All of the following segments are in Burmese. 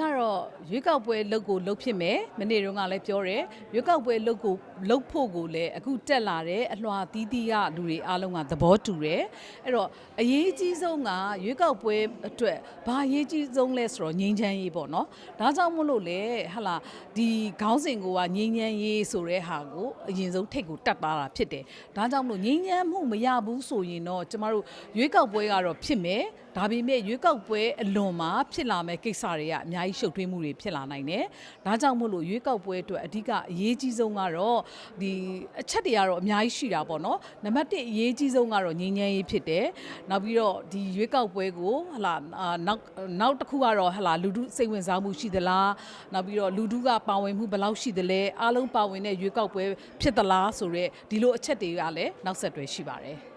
ကတော့ရွေးကောက်ပွဲလုပ်ကိုလုပ်ဖြစ်မယ်မနေ့တုန်းကလည်းပြောတယ်ရွေးကောက်ပွဲလုပ်ကိုလုပ်ဖို့ကိုလည်းအခုတက်လာတဲ့အလွှာတီးတီးကလူတွေအားလုံးကသဘောတူတယ်အဲ့တော့အရေးကြီးဆုံးကရွေးကောက်ပွဲအတွက်ဘာအရေးကြီးဆုံးလဲဆိုတော့ငြိမ်းချမ်းရေးပေါ့နော်ဒါကြောင့်မို့လို့လေဟလာဒီခေါင်းစဉ်ကိုကငြိမ်းချမ်းရေးဆိုတဲ့ဟာကိုအရင်ဆုံးထိတ်ကိုတက်သွားတာဖြစ်တယ်ဒါကြောင့်မို့လို့ငြိမ်းချမ်းမှုမရဘူးဆိုရင်တော့ကျမတို့ရွေးကောက်ပွဲကတော့ဖြစ်မယ်ဒါပေမဲ့ရွေးကောက်ပွဲအလွန်မှာဖြစ်လာမဲ့ကိစ္စတွေကအများကြီးရှုပ်ထွေးမှုတွေဖြစ်လာနိုင်တယ်။ဒါကြောင့်မို့လို့ရွေးကောက်ပွဲအတွက်အဓိကအရေးကြီးဆုံးကတော့ဒီအချက်တွေကတော့အများကြီးရှိတာပေါ့နော်။နံပါတ်1အရေးကြီးဆုံးကတော့ငြိမ်းချမ်းရေးဖြစ်တယ်။နောက်ပြီးတော့ဒီရွေးကောက်ပွဲကိုဟလာအာနောက်နောက်တစ်ခုကတော့ဟလာလူထုစိတ်ဝင်စားမှုရှိသလား။နောက်ပြီးတော့လူထုကပါဝင်မှုဘယ်လောက်ရှိသလဲ။အားလုံးပါဝင်တဲ့ရွေးကောက်ပွဲဖြစ်သလားဆိုတော့ဒီလိုအချက်တွေကလည်းနောက်ဆက်တွဲရှိပါတယ်။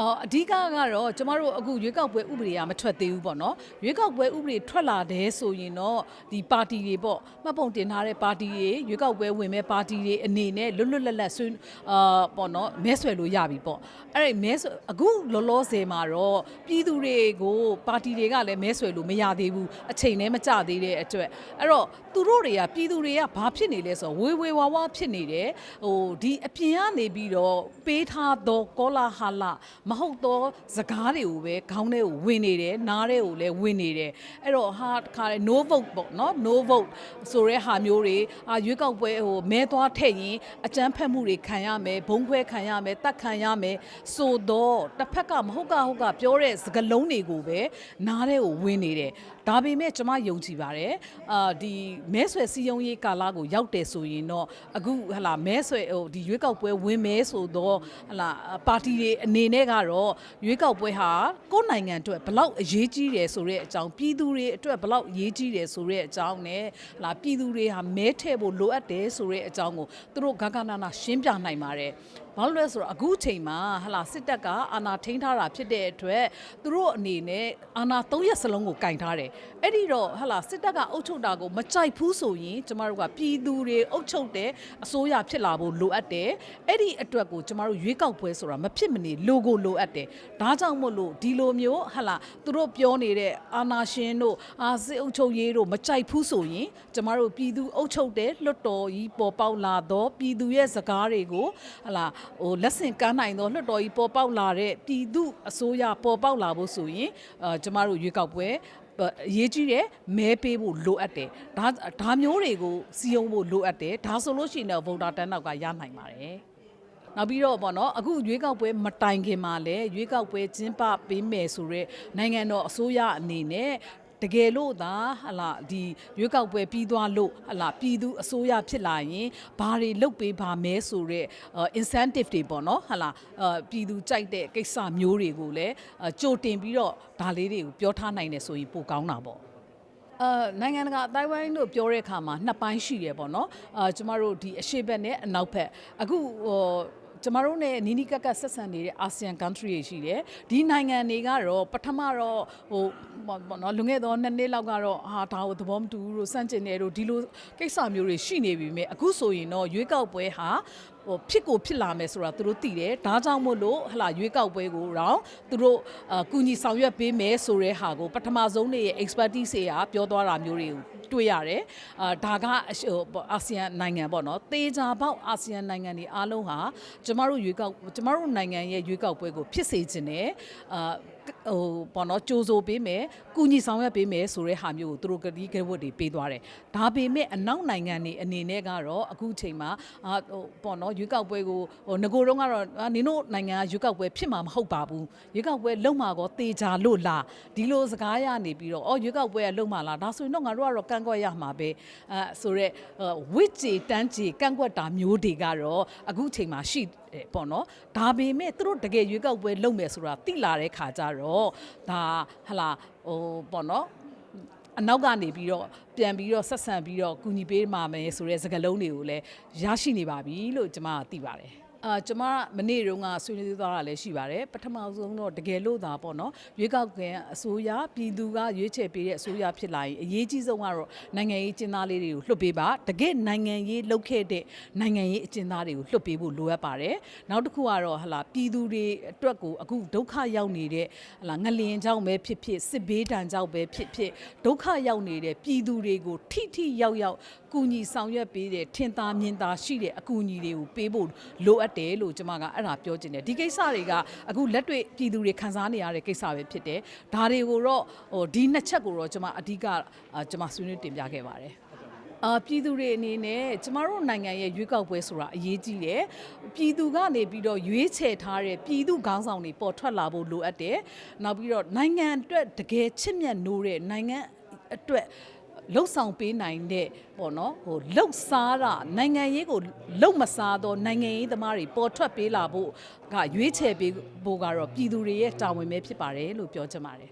အော်အဓိကကတော့ကျမတို့အခုရွေးကောက်ပွဲဥပဒေကမထွက်သေးဘူးပေါ့နော်ရွေးကောက်ပွဲဥပဒေထွက်လာတဲ့ဆိုရင်တော့ဒီပါတီတွေပေါ့မှတ်ပုံတင်ထားတဲ့ပါတီတွေရွေးကောက်ပွဲဝင်မဲ့ပါတီတွေအနေနဲ့လွတ်လွတ်လပ်လပ်ဆွေးအာပေါ့နော်မဲဆွယ်လို့ရပြီပေါ့အဲ့ဒီမဲဆွယ်အခုလောလောဆယ်မှာတော့ပြည်သူတွေကိုပါတီတွေကလည်းမဲဆွယ်လို့မရသေးဘူးအချိန်နဲ့မကျသေးတဲ့အတွက်အဲ့တော့သူတို့တွေကပြည်သူတွေကဘာဖြစ်နေလဲဆိုတော့ဝေဝေဝါဝါဖြစ်နေတယ်ဟိုဒီအပြင်ကနေပြီးတော့ပေးထားသောကောလာဟာလမဟုတ်သောစကားတွေကိုပဲခေါင်းထဲကိုဝင်နေတယ်နားထဲကိုလည်းဝင်နေတယ်အဲ့တော့ဟာတခါလေ no vote ပေါ့နော် no vote ဆိုတဲ့ဟာမျိုးတွေအာရွေးကောက်ပွဲဟိုမဲသွားထည့်ရင်အကြမ်းဖက်မှုတွေခံရမယ်ဘုံခွဲခံရမယ်တတ်ခံရမယ်ဆိုတော့တစ်ဖက်ကမဟုတ်ကဟုတ်ကပြောတဲ့စကားလုံးတွေကိုပဲနားထဲကိုဝင်နေတယ် ဒါပေမဲ့ကျွန်မယုံကြည်ပါတယ်အာဒီမဲဆွယ်စည်းရုံးရေးကာလကိုရောက်တယ်ဆိုရင်တော့အခုဟလာမဲဆွယ်ဟိုဒီရွေးကောက်ပွဲဝင်မဲဆိုတော့ဟလာပါတီတွေအနေနဲ့ကတော့ရွေးကောက်ပွဲဟာကိုယ့်နိုင်ငံအတွက်ဘလောက်အရေးကြီးတယ်ဆိုတဲ့အကြောင်းပြည်သူတွေအတွက်ဘလောက်အရေးကြီးတယ်ဆိုတဲ့အကြောင်းနဲ့ဟလာပြည်သူတွေဟာမဲထည့်ဖို့လိုအပ်တယ်ဆိုတဲ့အကြောင်းကိုသူတို့ဂဂနာနာရှင်းပြနိုင်ပါတယ်ဘာလို့လဲဆိုတော့အခုချိန်မှာဟလာစစ်တပ်ကအာဏာထိန်းထားတာဖြစ်တဲ့အတွက်သူတို့အနေနဲ့အာဏာ၃ရက်စလုံးကိုကင်ထားတယ်အဲ့ဒီတော့ဟလာစစ်တပ်ကအုပ်ချုပ်တာကိုမကြိုက်ဘူးဆိုရင်ကျမတို့ကပြည်သူတွေအုပ်ချုပ်တဲ့အစိုးရဖြစ်လာဖို့လိုအပ်တယ်အဲ့ဒီအတွက်ကိုကျမတို့ရွေးကောက်ပွဲဆိုတာမဖြစ်မနေလိုကိုလိုအပ်တယ်ဒါကြောင့်မို့လို့ဒီလိုမျိုးဟလာသူတို့ပြောနေတဲ့အာဏာရှင်တို့အာစစ်အုပ်ချုပ်ရေးတို့မကြိုက်ဘူးဆိုရင်ကျမတို့ပြည်သူအုပ်ချုပ်တဲ့လွတ်တော်ကြီးပေါ်ပေါက်လာတော့ပြည်သူရဲ့စကားတွေကိုဟလာဟိုလက်ဆင့်ကမ်းနိုင်တော့လွတ်တော်ကြီးပေါ်ပေါက်လာတဲ့ပြည်သူအစိုးရပေါ်ပေါက်လာဖို့ဆိုရင်အာကျမတို့ရွေးကောက်ပွဲအရေးကြီးတယ်မဲပေးဖို့လိုအပ်တယ်ဒါဒါမျိုးတွေကိုစီယုံဖို့လိုအပ်တယ်ဒါဆိုလို့ရှိရင်တော့ဗုဒ္ဓတန်းနောက်ကရနိုင်ပါတယ်နောက်ပြီးတော့ပေါ့နော်အခုရွေးကောက်ပွဲမတိုင်ခင်မှာလည်းရွေးကောက်ပွဲကျင်းပပေးမယ်ဆိုတော့နိုင်ငံတော်အစိုးရအနေနဲ့ တကယ်လို့သာဟလာဒီရွေးကောက်ပွဲပြီးသွားလို့ဟလာပြည်သူအစိုးရဖြစ်လာရင်ဘာတွေလုပ်ပေးပါမဲဆိုတော့ incentive တွေပေါ့နော်ဟလာပြည်သူကြိုက်တဲ့ကိစ္စမျိုးတွေကိုလည်းကြိုတင်ပြီးတော့ဒါလေးတွေကိုပြောထားနိုင်တယ်ဆိုရင်ပိုကောင်းတာပေါ့အာနိုင်ငံတကာအတိုင်းဝိုင်းတို့ပြောတဲ့အခါမှာနှစ်ပိုင်းရှိတယ်ပေါ့နော်အာကျမတို့ဒီအရှေ့ဘက်နဲ့အနောက်ဘက်အခုဟို ကျမတို့ ਨੇ နီနီကက်ကက်ဆက်ဆံနေတဲ့ ASEAN country တွေရှိတယ်ဒီနိုင်ငံတွေကတော့ပထမတော့ဟိုပေါ့နော်လွန်ခဲ့သောနှစ်နှစ်လောက်ကတော့ဟာဒါကိုသဘောမတူဘူးလို့စန့်ကျင်တယ်လို့ဒီလိုကိစ္စမျိုးတွေရှိနေပြီမြဲအခုဆိုရင်တော့ရွေးကောက်ပွဲဟာဟိုဖြစ်ကိုဖြစ်လာမယ်ဆိုတာသူတို့သိတယ်ဒါကြောင့်မို့လို့ဟလာရွေးကောက်ပွဲကိုတော့သူတို့အာကုညီဆောင်ရွက်ပေးမယ်ဆိုတဲ့ဟာကိုပထမဆုံးနေရဲ့ expertise တွေကပြောသွားတာမျိုးတွေကိုတွေ့ရတယ်အာဒါကဟိုအာဆီယံနိုင်ငံပေါ့နော်သေချာပေါက်အာဆီယံနိုင်ငံတွေအားလုံးဟာကျမတို့ရွေးကောက်ကျမတို့နိုင်ငံရဲ့ရွေးကောက်ပွဲကိုဖြစ်စေခြင်းနဲ့အာ ဟိုပေါ့နော်ကြိုးစိုးပေးမယ်ကုညီဆောင်ရွက်ပေးမယ်ဆိုတဲ့ဟာမျိုးကိုသူတို့ကတိကဝတ်တွေပေးသွားတယ်ဒါပေမဲ့အနောက်နိုင်ငံတွေအနေနဲ့ကတော့အခုချိန်မှာအာဟိုပေါ့နော်ရွေးကောက်ပွဲကိုဟိုငကိုတော့ကတော့အာနင်တို့နိုင်ငံကရွေးကောက်ပွဲဖြစ်မှာမဟုတ်ပါဘူးရွေးကောက်ပွဲလုံမှာကောတေချာလို့လားဒီလိုစကားရနေပြီးတော့အော်ရွေးကောက်ပွဲကလုံမှာလားဒါဆိုရင်တော့ငါတို့ကတော့ကန့်ကွက်ရမှာပဲအဲဆိုတော့ဝစ်ချေတန်းချေကန့်ကွက်တာမျိုးတွေကတော့အခုချိန်မှာရှိ တယ်ပေါ့နော်ဒါပေမဲ့သူတို့တကယ်ရွေးကောက်ပွဲလုပ်မယ်ဆိုတာသိလာတဲ့ခါကျတော့ဒါဟလာဟိုပေါ့နော်အနောက်ကနေပြီးတော့ပြန်ပြီးတော့ဆက်ဆံပြီးတော့ကူညီပေးမှာမယ်ဆိုတဲ့စကားလုံးတွေကိုလည်းရရှိနေပါပြီလို့ကျွန်မကသိပါတယ် အာကျမမနေ့တုန်းကဆွေးနွေးသွားတာလည်းရှိပါတယ်ပထမဆုံးတော့တကယ်လို့သာပေါ့နော်ရွေးကောက်ခံအစိုးရပြည်သူကရွေးချယ်ပေးတဲ့အစိုးရဖြစ်လာရင်အရေးကြီးဆုံးကတော့နိုင်ငံရေးကျင်းသားလေးတွေကိုလွှတ်ပေးပါတကယ်နိုင်ငံရေးလှုပ်ခဲ့တဲ့နိုင်ငံရေးအကျဉ်းသားတွေကိုလွှတ်ပေးဖို့လိုအပ်ပါတယ်နောက်တစ်ခုကတော့ဟလာပြည်သူတွေအတွက်ကိုအခုဒုက္ခရောက်နေတဲ့ဟလာငလျင်ကြောင့်ပဲဖြစ်ဖြစ်စစ်ဘေးဒဏ်ကြောင့်ပဲဖြစ်ဖြစ်ဒုက္ခရောက်နေတဲ့ပြည်သူတွေကိုထိထိရောက်ရောက်ကူညီဆောင်ရွက်ပေးတဲ့ထင်သာမြင်သာရှိတဲ့အကူအညီတွေကိုပေးဖို့လိုအပ်တယ်လို့ကျွန်မကအဲ့ဒါပြောချင်တယ်ဒီကိစ္စတွေကအခုလက်တွေ့ပြည်သူတွေခံစားနေရတဲ့ကိစ္စပဲဖြစ်တယ်ဒါတွေကိုတော့ဟိုဒီနှစ်ချက်ကိုတော့ကျွန်မအဓိကအာကျွန်မဆွေးနွေးတင်ပြခဲ့ပါတယ်အာပြည်သူတွေအနေနဲ့ကျမတို့နိုင်ငံရဲ့ရွေးကောက်ပွဲဆိုတာအရေးကြီးတယ်။ပြည်သူကနေပြီးတော့ရွေးချယ်ထားတဲ့ပြည်သူခေါင်းဆောင်တွေပေါ်ထွက်လာဖို့လိုအပ်တယ်။နောက်ပြီးတော့နိုင်ငံအတွက်တကယ်ချစ်မြတ်နိုးတဲ့နိုင်ငံအတွက် လှုပ်ဆောင်ပေးနိုင်တဲ့ပေါ့နော်ဟိုလှုပ်စားတာနိုင်ငံရေးကိုလှုပ်မစားတော့နိုင်ငံရေးသမားတွေပေါ်ထွက်ပေးလာဖို့ကရွေးချယ်ပေးဖို့ကတော့ပြည်သူတွေရဲ့တာဝန်ပဲဖြစ်ပါတယ်လို့ပြောချင်ပါတယ်